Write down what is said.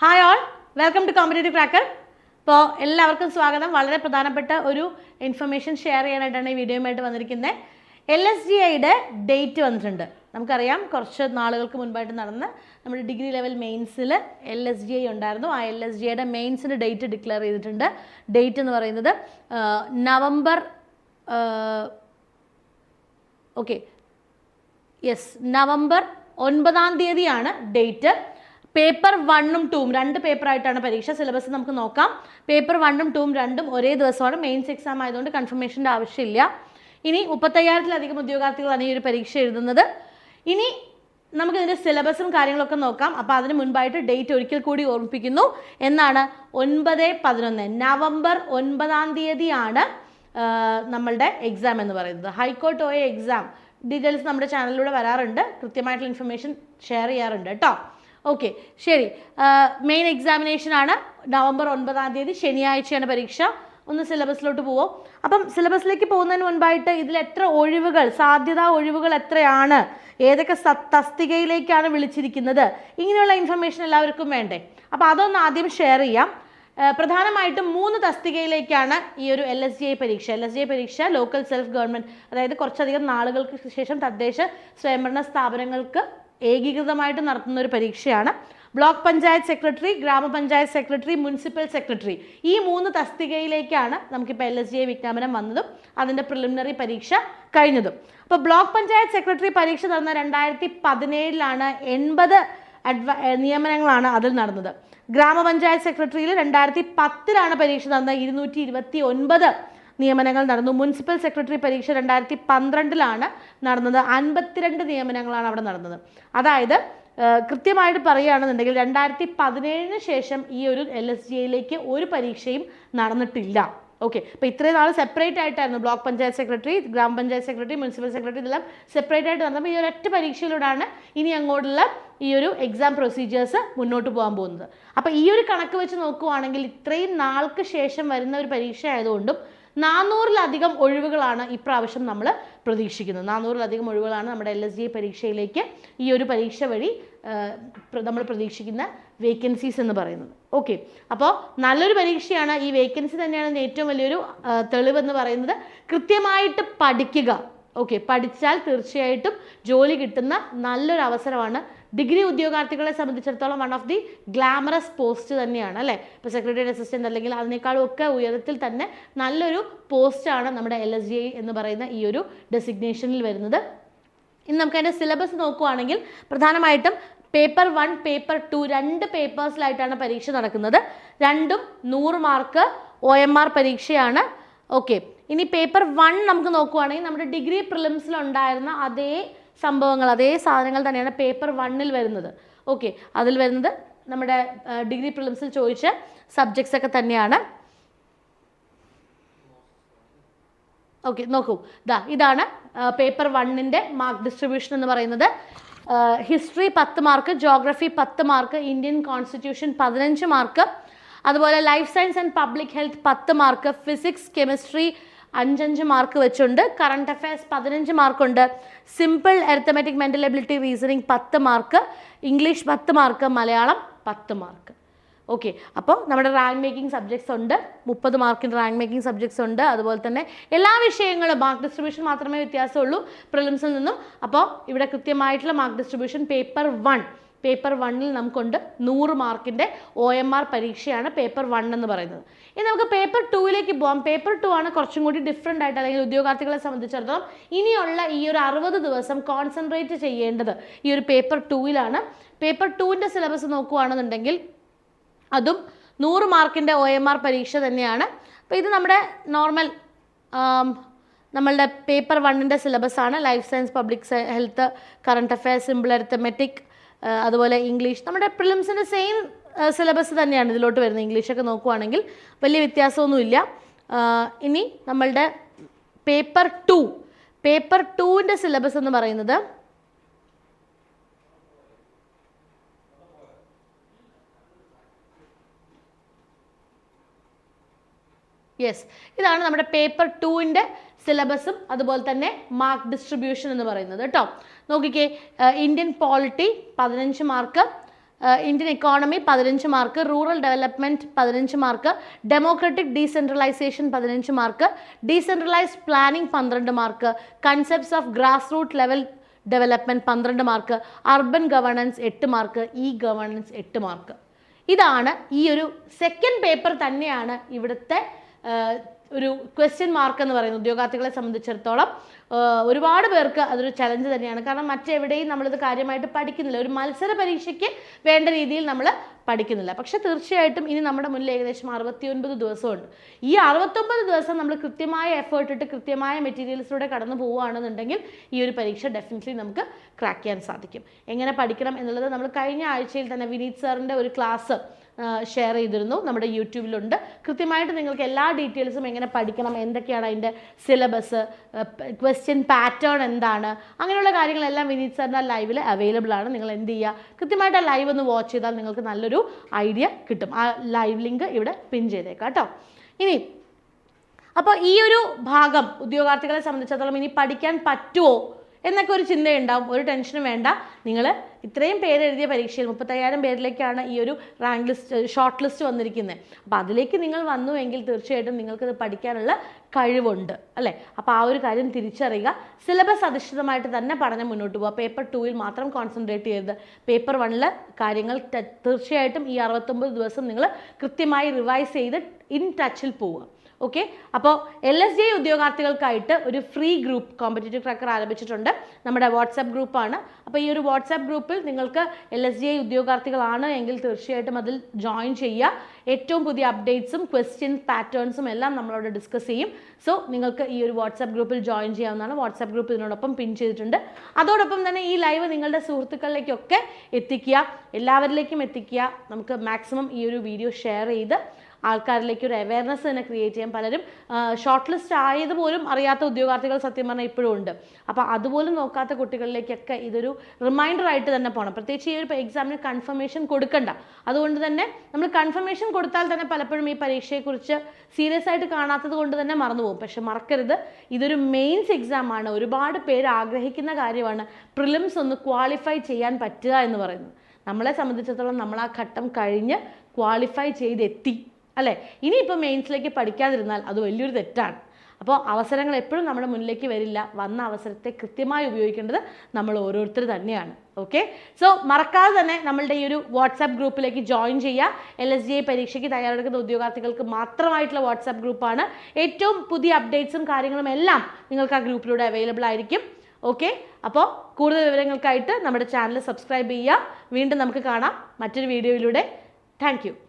Hi all welcome to competitive cracker ഇപ്പോൾ എല്ലാവർക്കും സ്വാഗതം. വളരെ പ്രധാനപ്പെട്ട ഒരു ഇൻഫർമേഷൻ ഷെയർ ചെയ്യാനായിട്ടാണ് ഈ വീഡിയോയുമായിട്ട് വന്നിരിക്കുന്നത് എൽ എസ് ജി ഐയുടെ ഡേറ്റ് വന്നിട്ടുണ്ട്. നമുക്കറിയാം കുറച്ച് നാളുകൾക്ക് മുൻപായിട്ട് നടന്ന നമ്മുടെ ഡിഗ്രി ലെവൽ മെയിൻസിൽ എൽ എസ് ജി ഐ ഉണ്ടായിരുന്നു. ആ എൽ എസ് ജി ഐയുടെ മെയിൻസിന്റെ ഡേറ്റ് ഡിക്ലെയർ ചെയ്തിട്ടുണ്ട്. ഡേറ്റ് എന്ന് പറയുന്നത് നവംബർ ഓക്കെ യെസ് നവംബർ ഒൻപതാം തീയതിയാണ് ഡേറ്റ് പേപ്പർ വണ്ണും ടൂവും രണ്ട് പേപ്പർ ആയിട്ടാണ് പരീക്ഷ. സിലബസ് നമുക്ക് നോക്കാം. പേപ്പർ വണ്ണും ടൂവും രണ്ടും ഒരേ ദിവസമാണ്. മെയിൻസ് എക്സാം ആയതുകൊണ്ട് കൺഫർമേഷന്റെ ആവശ്യമില്ല. ഇനി മുപ്പത്തയ്യായിരത്തിലധികം ഉദ്യോഗാർത്ഥികളാണ് ഈ ഒരു പരീക്ഷ എഴുതുന്നത്. ഇനി നമുക്ക് ഇതിന്റെ സിലബസും കാര്യങ്ങളൊക്കെ നോക്കാം. അപ്പോൾ അതിന് മുൻപായിട്ട് ഡേറ്റ് ഒരിക്കൽ കൂടി ഓർമ്മിപ്പിക്കുന്നു. എന്നാണ് ഒൻപത് പതിനൊന്ന് നവംബർ ഒൻപതാം തീയതിയാണ് നമ്മളുടെ എക്സാം എന്ന് പറയുന്നത്. High court O exam. ഡീറ്റെയിൽസ് നമ്മുടെ ചാനലിലൂടെ വരാറുണ്ട്. കൃത്യമായിട്ടുള്ള ഇൻഫർമേഷൻ ഷെയർ ചെയ്യാറുണ്ട് കേട്ടോ. ഓക്കെ ശരി. മെയിൻ എക്സാമിനേഷൻ ആണ്. നവംബർ ഒൻപതാം തീയതി ശനിയാഴ്ചയാണ് പരീക്ഷ. ഒന്ന് സിലബസിലോട്ട് പോവും. അപ്പം സിലബസിലേക്ക് പോകുന്നതിന് മുൻപായിട്ട് ഇതിൽ എത്ര ഒഴിവുകൾ സാധ്യതാ ഒഴിവുകൾ എത്രയാണ്? ഏതൊക്കെ തസ്തികയിലേക്കാണ് വിളിച്ചിരിക്കുന്നത്? ഇങ്ങനെയുള്ള ഇൻഫർമേഷൻ എല്ലാവർക്കും വേണ്ടേ? അപ്പോൾ അതൊന്ന് ആദ്യം ഷെയർ ചെയ്യാം. പ്രധാനമായിട്ടും മൂന്ന് തസ്തികയിലേക്കാണ് ഈ ഒരു എൽ എസ് ജി ഐ പരീക്ഷ. എൽ എസ് ജി ഐ പരീക്ഷ ലോക്കൽ സെൽഫ് ഗവൺമെന്റ് അതായത് കുറച്ചധികം നാളുകൾക്ക് ശേഷം തദ്ദേശ സ്വയംഭരണ സ്ഥാപനങ്ങൾക്ക് ഏകീകൃതമായിട്ട് നടത്തുന്ന ഒരു പരീക്ഷയാണ്. Block panchayat secretary grama panchayat secretary municipal secretary ഈ മൂന്ന് തസ്തികയിലേക്കാണ് നമുക്കിപ്പോൾ എൽ എസ് ജി വിജ്ഞാപനം വന്നതും അതിന്റെ പ്രിലിമിനറി പരീക്ഷ കഴിഞ്ഞതും. അപ്പോൾ ബ്ലോക്ക് പഞ്ചായത്ത് സെക്രട്ടറി പരീക്ഷ നടന്ന രണ്ടായിരത്തി പതിനേഴിലാണ് എൺപത് അഡ്വ നിയമനങ്ങളാണ് അതിൽ നടന്നത്. ഗ്രാമപഞ്ചായത്ത് സെക്രട്ടറിയിൽ രണ്ടായിരത്തി പത്തിലാണ് പരീക്ഷ നടന്നത് ഇരുന്നൂറ്റി ഇരുപത്തി ഒൻപത് നിയമനങ്ങൾ നടന്നു. മുനിസിപ്പൽ സെക്രട്ടറി പരീക്ഷ രണ്ടായിരത്തി പന്ത്രണ്ടിലാണ് നടന്നത്. അൻപത്തിരണ്ട് നിയമനങ്ങളാണ് അവിടെ നടന്നത്. അതായത് കൃത്യമായിട്ട് പറയുകയാണെന്നുണ്ടെങ്കിൽ രണ്ടായിരത്തി പതിനേഴിന് ശേഷം ഈ ഒരു എൽ എസ് ജി ഐയിലേക്ക് ഒരു പരീക്ഷയും നടന്നിട്ടില്ല. ഓക്കെ അപ്പോൾ ഇത്രയും നാൾ സെപ്പറേറ്റ് ആയിട്ടായിരുന്നു block panchayat secretary grama panchayat secretary municipal secretary ഇതെല്ലാം സെപ്പറേറ്റ് ആയിട്ട് നടന്നപ്പോൾ ഈ ഒരൊറ്റ പരീക്ഷയിലൂടെയാണ് ഇനി അങ്ങോട്ടുള്ള ഈ ഒരു എക്സാം പ്രൊസീജിയേഴ്സ് മുന്നോട്ട് പോകാൻ പോകുന്നത്. അപ്പോൾ ഈ ഒരു കണക്ക് വെച്ച് നോക്കുവാണെങ്കിൽ ഇത്രയും നാൾക്ക് ശേഷം വരുന്ന ഒരു പരീക്ഷ ആയതുകൊണ്ടും നാനൂറിലധികം ഒഴിവുകളാണ് ഇപ്രാവശ്യം നമ്മൾ പ്രതീക്ഷിക്കുന്നത്. നാനൂറിലധികം ഒഴിവുകളാണ് നമ്മുടെ എൽ എസ് ജി പരീക്ഷയിലേക്ക് ഈ ഒരു പരീക്ഷ വഴി നമ്മൾ പ്രതീക്ഷിക്കുന്ന വേക്കൻസീസ് എന്ന് പറയുന്നത്. ഓക്കെ അപ്പോൾ നല്ലൊരു പരീക്ഷയാണ്. ഈ വേക്കൻസി തന്നെയാണ് ഏറ്റവും വലിയൊരു തെളിവ് തെളിവെന്ന് പറയുന്നത്. കൃത്യമായിട്ട് പഠിക്കുക. ഓക്കെ പഠിച്ചാൽ തീർച്ചയായിട്ടും ജോലി കിട്ടുന്ന നല്ലൊരു അവസരമാണ് ഡിഗ്രി ഉദ്യോഗാർത്ഥികളെ സംബന്ധിച്ചിടത്തോളം one of the glamorous post തന്നെയാണ് അല്ലേ? ഇപ്പോൾ സെക്രട്ടറി അസിസ്റ്റന്റ് അല്ലെങ്കിൽ അതിനേക്കാളും ഒക്കെ ഉയരത്തിൽ തന്നെ നല്ലൊരു പോസ്റ്റാണ് നമ്മുടെ എൽ എസ് ജി എന്ന് പറയുന്ന ഈ ഒരു ഡെസിഗ്നേഷനിൽ വരുന്നത്. ഇനി നമുക്ക് അതിന്റെ സിലബസ് നോക്കുവാണെങ്കിൽ പ്രധാനമായിട്ടും പേപ്പർ വൺ പേപ്പർ ടു രണ്ട് പേപ്പേഴ്സിലായിട്ടാണ് പരീക്ഷ നടക്കുന്നത്. രണ്ടും നൂറ് മാർക്ക് ഒ എം ആർ പരീക്ഷയാണ്. ഓക്കെ ഇനി പേപ്പർ വൺ നമുക്ക് നോക്കുവാണെങ്കിൽ നമ്മുടെ ഡിഗ്രി പ്രിലിംസിലുണ്ടായിരുന്ന അതേ സംഭവങ്ങൾ അതേ സാധനങ്ങൾ തന്നെയാണ് പേപ്പർ വണ്ണിൽ വരുന്നത്. ഓക്കെ അതിൽ വരുന്നത് നമ്മുടെ ഡിഗ്രി പ്രിലിംസിൽ ചോദിച്ച സബ്ജക്ട്സ് ഒക്കെ തന്നെയാണ്. ഓക്കെ നോക്കൂ. ദാ ഇതാണ് പേപ്പർ വണ്ണിന്റെ മാർക്ക് ഡിസ്ട്രിബ്യൂഷൻ എന്ന് പറയുന്നത്. ഹിസ്റ്ററി പത്ത് മാർക്ക് ജോഗ്രഫി പത്ത് മാർക്ക് ഇന്ത്യൻ കോൺസ്റ്റിറ്റ്യൂഷൻ പതിനഞ്ച് മാർക്ക് അതുപോലെ life science and public health പത്ത് മാർക്ക് ഫിസിക്സ് കെമിസ്ട്രി അഞ്ചഞ്ച് മാർക്ക് വെച്ചുണ്ട്. കറണ്ട് അഫയേഴ്സ് പതിനഞ്ച് മാർക്കുണ്ട് simple arithmetic mental ability reasoning പത്ത് മാർക്ക് ഇംഗ്ലീഷ് പത്ത് മാർക്ക് മലയാളം പത്ത് മാർക്ക് ഓക്കെ അപ്പോൾ നമ്മുടെ റാങ്ക് മേക്കിംഗ് സബ്ജക്ട്സ് ഉണ്ട്. മുപ്പത് മാർക്കിന്റെ റാങ്ക് മേക്കിംഗ് സബ്ജക്ട്സ് ഉണ്ട്. അതുപോലെ തന്നെ എല്ലാ വിഷയങ്ങളും മാർക്ക് ഡിസ്ട്രിബ്യൂഷൻ മാത്രമേ വ്യത്യാസമുള്ളൂ. പ്രിലിംസിൽ നിന്നും. അപ്പോൾ ഇവിടെ കൃത്യമായിട്ടുള്ള mark distribution paper one paper വണ്ണിൽ നമുക്കുണ്ട് നൂറ് മാർക്കിന്റെ ഒ എം ആർ പരീക്ഷയാണ് പേപ്പർ വൺ എന്ന് പറയുന്നത്. ഇനി നമുക്ക് പേപ്പർ ടൂവിലേക്ക് പോകാം പേപ്പർ ടു ആണ് കുറച്ചും കൂടി ഡിഫറെന്റ് ആയിട്ട് അല്ലെങ്കിൽ ഉദ്യോഗാർത്ഥികളെ സംബന്ധിച്ചിടത്തോളം ഇനിയുള്ള ഈ ഒരു അറുപത് ദിവസം കോൺസെൻട്രേറ്റ് ചെയ്യേണ്ടത് ഈ ഒരു പേപ്പർ ടൂവിലാണ് പേപ്പർ ടൂവിന്റെ സിലബസ് നോക്കുകയാണെന്നുണ്ടെങ്കിൽ അതും നൂറ് മാർക്കിന്റെ ഒ എം ആർ പരീക്ഷ തന്നെയാണ്. അപ്പോൾ ഇത് നമ്മുടെ നോർമൽ നമ്മളുടെ പേപ്പർ വണ്ണിന്റെ സിലബസ് ആണ്. Life science public health current affairs simple arithmetic അതുപോലെ ഇംഗ്ലീഷ്. നമ്മുടെ പ്രിലിംസിന്റെ സെയിം സിലബസ് തന്നെയാണ് ഇതിലോട്ട് വരുന്നത്. ഇംഗ്ലീഷൊക്കെ നോക്കുവാണെങ്കിൽ വലിയ വ്യത്യാസമൊന്നുമില്ല. ഇനി നമ്മളുടെ പേപ്പർ ടു. പേപ്പർ ടുവിന്റെ സിലബസ് എന്ന് പറയുന്നത് യെസ് ഇതാണ് നമ്മുടെ പേപ്പർ ടുവിന്റെ സിലബസും അതുപോലെ തന്നെ മാർക്ക് ഡിസ്ട്രിബ്യൂഷൻ എന്ന് പറയുന്നത് കേട്ടോ. നോക്കിക്കേ ഇന്ത്യൻ പോളിറ്റി പതിനഞ്ച് മാർക്ക് ഇന്ത്യൻ എക്കോണമി പതിനഞ്ച് മാർക്ക് റൂറൽ ഡെവലപ്മെന്റ് പതിനഞ്ച് മാർക്ക് ഡെമോക്രറ്റിക് ഡീസെൻട്രലൈസേഷൻ പതിനഞ്ച് മാർക്ക് ഡീസെൻട്രലൈസ്ഡ് പ്ലാനിംഗ് പന്ത്രണ്ട് mark concepts of grass root level development പന്ത്രണ്ട് മാർക്ക് അർബൻ ഗവേണൻസ് എട്ട് മാർക്ക് ഇ ഗവേണൻസ് എട്ട് മാർക്ക്. ഇതാണ് ഈ ഒരു സെക്കൻഡ് പേപ്പർ തന്നെയാണ് ഇവിടുത്തെ ഒരു ക്വസ്റ്റ്യൻ മാർക്ക് എന്ന് പറയുന്നത് ഉദ്യോഗാർത്ഥികളെ സംബന്ധിച്ചിടത്തോളം. ഒരുപാട് പേർക്ക് അതൊരു ചലഞ്ച് തന്നെയാണ്. കാരണം മറ്റെവിടെയും നമ്മളിത് കാര്യമായിട്ട് പഠിക്കുന്നില്ല. ഒരു മത്സര പരീക്ഷയ്ക്ക് വേണ്ട രീതിയിൽ നമ്മൾ പഠിക്കുന്നില്ല. പക്ഷേ തീർച്ചയായിട്ടും ഇനി നമ്മുടെ മുന്നിൽ ഏകദേശം അറുപത്തി ഒൻപത് ദിവസമുണ്ട്. ഈ അറുപത്തൊമ്പത് ദിവസം നമ്മൾ കൃത്യമായ എഫേർട്ട് ഇട്ട് കൃത്യമായ മെറ്റീരിയൽസിലൂടെ കടന്നു പോവുകയാണെന്നുണ്ടെങ്കിൽ ഈ ഒരു പരീക്ഷ ഡെഫിനറ്റ്ലി നമുക്ക് ക്രാക്ക് ചെയ്യാൻ സാധിക്കും. എങ്ങനെ പഠിക്കണം എന്നുള്ളത് നമ്മൾ കഴിഞ്ഞ ആഴ്ചയിൽ തന്നെ വിനീത് സാറിന്റെ ഒരു ക്ലാസ് ഷെയർ ചെയ്തിരുന്നു. നമ്മുടെ യൂട്യൂബിലുണ്ട്. കൃത്യമായിട്ട് നിങ്ങൾക്ക് എല്ലാ ഡീറ്റെയിൽസും എങ്ങനെ പഠിക്കണം എന്തൊക്കെയാണ് അതിന്റെ സിലബസ് ക്വസ്റ്റ്യൻ പാറ്റേൺ എന്താണ് അങ്ങനെയുള്ള കാര്യങ്ങളെല്ലാം വിനീത് സാറിന്റെ ലൈവിൽ അവൈലബിൾ ആണ്. നിങ്ങൾ എന്ത് ചെയ്യുക കൃത്യമായിട്ട് ആ ലൈവ് ഒന്ന് വാച്ച് ചെയ്താൽ നിങ്ങൾക്ക് നല്ലൊരു ഐഡിയ കിട്ടും. ആ ലൈവ് ലിങ്ക് ഇവിടെ പിൻ ചെയ്തേക്കാം കേട്ടോ. ഇനി അപ്പോൾ ഈ ഒരു ഭാഗം ഉദ്യോഗാർത്ഥികളെ സംബന്ധിച്ചിടത്തോളം ഇനി പഠിക്കാൻ പറ്റുമോ എന്നൊക്കെ ഒരു ചിന്തയുണ്ടാവും. ഒരു ടെൻഷനും വേണ്ട. നിങ്ങൾ ഇത്രയും പേരെഴുതിയ പരീക്ഷയിൽ മുപ്പത്തയ്യായിരം പേരിലേക്കാണ് ഈ ഒരു റാങ്ക് ലിസ്റ്റ് ഷോർട്ട് ലിസ്റ്റ് വന്നിരിക്കുന്നത്. അപ്പോൾ അതിലേക്ക് നിങ്ങൾ വന്നുവെങ്കിൽ തീർച്ചയായിട്ടും നിങ്ങൾക്കത് പഠിക്കാനുള്ള കഴിവുണ്ട്. അല്ലേ? അപ്പോൾ ആ ഒരു കാര്യം തിരിച്ചറിയുക. സിലബസ് അധിഷ്ഠിതമായിട്ട് തന്നെ പഠനം മുന്നോട്ട് പോവുക. പേപ്പർ ടൂവിൽ മാത്രം കോൺസെൻട്രേറ്റ് ചെയ്ത് പേപ്പർ വണ്ണിൽ കാര്യങ്ങൾ തീർച്ചയായിട്ടും ഈ അറുപത്തൊമ്പത് ദിവസം നിങ്ങൾ കൃത്യമായി റിവൈസ് ചെയ്ത് ഇൻ ടച്ചിൽ പോവുക. ഓക്കെ അപ്പോൾ എൽ എസ് ജി ഉദ്യോഗാർത്ഥികൾക്കായിട്ട് ഒരു ഫ്രീ ഗ്രൂപ്പ് കോമ്പറ്റേറ്റീവ് ക്രാക്കർ ആരംഭിച്ചിട്ടുണ്ട്. നമ്മുടെ വാട്സാപ്പ് ഗ്രൂപ്പാണ് അപ്പോൾ ഈ ഒരു വാട്സാപ്പ് ഗ്രൂപ്പിൽ നിങ്ങൾക്ക് എൽ എസ് ജി ഉദ്യോഗാർത്ഥികളാണ് എങ്കിൽ തീർച്ചയായിട്ടും അതിൽ ജോയിൻ ചെയ്യുക. ഏറ്റവും പുതിയ അപ്ഡേറ്റ്സും ക്വസ്റ്റ്യൻ പാറ്റേൺസും എല്ലാം നമ്മളവിടെ ഡിസ്കസ് ചെയ്യും. സോ നിങ്ങൾക്ക് ഈ ഒരു വാട്സാപ്പ് ഗ്രൂപ്പിൽ ജോയിൻ ചെയ്യാവുന്നതാണ്. വാട്സാപ്പ് ഗ്രൂപ്പ് ഇതിനോടൊപ്പം പിൻ ചെയ്തിട്ടുണ്ട്. അതോടൊപ്പം തന്നെ ഈ ലൈവ് നിങ്ങളുടെ സുഹൃത്തുക്കളിലേക്കൊക്കെ എത്തിക്കുക. എല്ലാവരിലേക്കും എത്തിക്കുക. നമുക്ക് മാക്സിമം ഈ ഒരു വീഡിയോ ഷെയർ ചെയ്ത് ആൾക്കാരിലേക്ക് ഒരു അവയർനെസ് തന്നെ ക്രിയേറ്റ് ചെയ്യാൻ പലരും ഷോർട്ട് ലിസ്റ്റ് ആയത് പോലും അറിയാത്ത ഉദ്യോഗാർത്ഥികൾ സത്യം പറഞ്ഞാൽ ഇപ്പോഴും ഉണ്ട്. അപ്പോൾ അതുപോലും നോക്കാത്ത കുട്ടികളിലേക്കൊക്കെ ഇതൊരു റിമൈൻഡർ ആയിട്ട് തന്നെ പോകണം പ്രത്യേകിച്ച് ഈ ഒരു എക്സാമിന് കൺഫർമേഷൻ കൊടുക്കണ്ട. അതുകൊണ്ട് തന്നെ നമ്മൾ കൺഫർമേഷൻ കൊടുത്താൽ തന്നെ പലപ്പോഴും ഈ പരീക്ഷയെക്കുറിച്ച് സീരിയസ് ആയിട്ട് കാണാത്തത് കൊണ്ട് തന്നെ മറന്നുപോകും പക്ഷെ മറക്കരുത്. ഇതൊരു മെയിൻസ് എക്സാം ആണ്. ഒരുപാട് പേര് ആഗ്രഹിക്കുന്ന കാര്യമാണ്. പ്രിലിംസ് ഒന്ന് ക്വാളിഫൈ ചെയ്യാൻ പറ്റുക എന്ന് പറയുന്നത്. നമ്മളെ സംബന്ധിച്ചിടത്തോളം നമ്മൾ ആ ഘട്ടം കഴിഞ്ഞ് ക്വാളിഫൈ ചെയ്തെത്തി. അല്ലേ? ഇനിയിപ്പോൾ മെയിൻസിലേക്ക് പഠിക്കാതിരുന്നാൽ അത് വലിയൊരു തെറ്റാണ്. അപ്പോൾ അവസരങ്ങൾ എപ്പോഴും നമ്മുടെ മുന്നിലേക്ക് വരില്ല. വന്ന അവസരത്തെ കൃത്യമായി ഉപയോഗിക്കേണ്ടത് നമ്മൾ ഓരോരുത്തർ തന്നെയാണ്. ഓക്കെ സോ മറക്കാതെ തന്നെ നമ്മളുടെ ഈ ഒരു വാട്സാപ്പ് ഗ്രൂപ്പിലേക്ക് ജോയിൻ ചെയ്യുക. എൽ എസ് ജി ഐ പരീക്ഷയ്ക്ക് തയ്യാറെടുക്കുന്ന ഉദ്യോഗാർത്ഥികൾക്ക് മാത്രമായിട്ടുള്ള വാട്സാപ്പ് ഗ്രൂപ്പാണ് ഏറ്റവും പുതിയ അപ്ഡേറ്റ്സും കാര്യങ്ങളും എല്ലാം നിങ്ങൾക്ക് ആ ഗ്രൂപ്പിലൂടെ അവൈലബിൾ ആയിരിക്കും. ഓക്കെ അപ്പോൾ കൂടുതൽ വിവരങ്ങൾക്കായിട്ട് നമ്മുടെ ചാനൽ സബ്സ്ക്രൈബ് ചെയ്യുക. വീണ്ടും നമുക്ക് കാണാം. മറ്റൊരു വീഡിയോയിലൂടെ താങ്ക്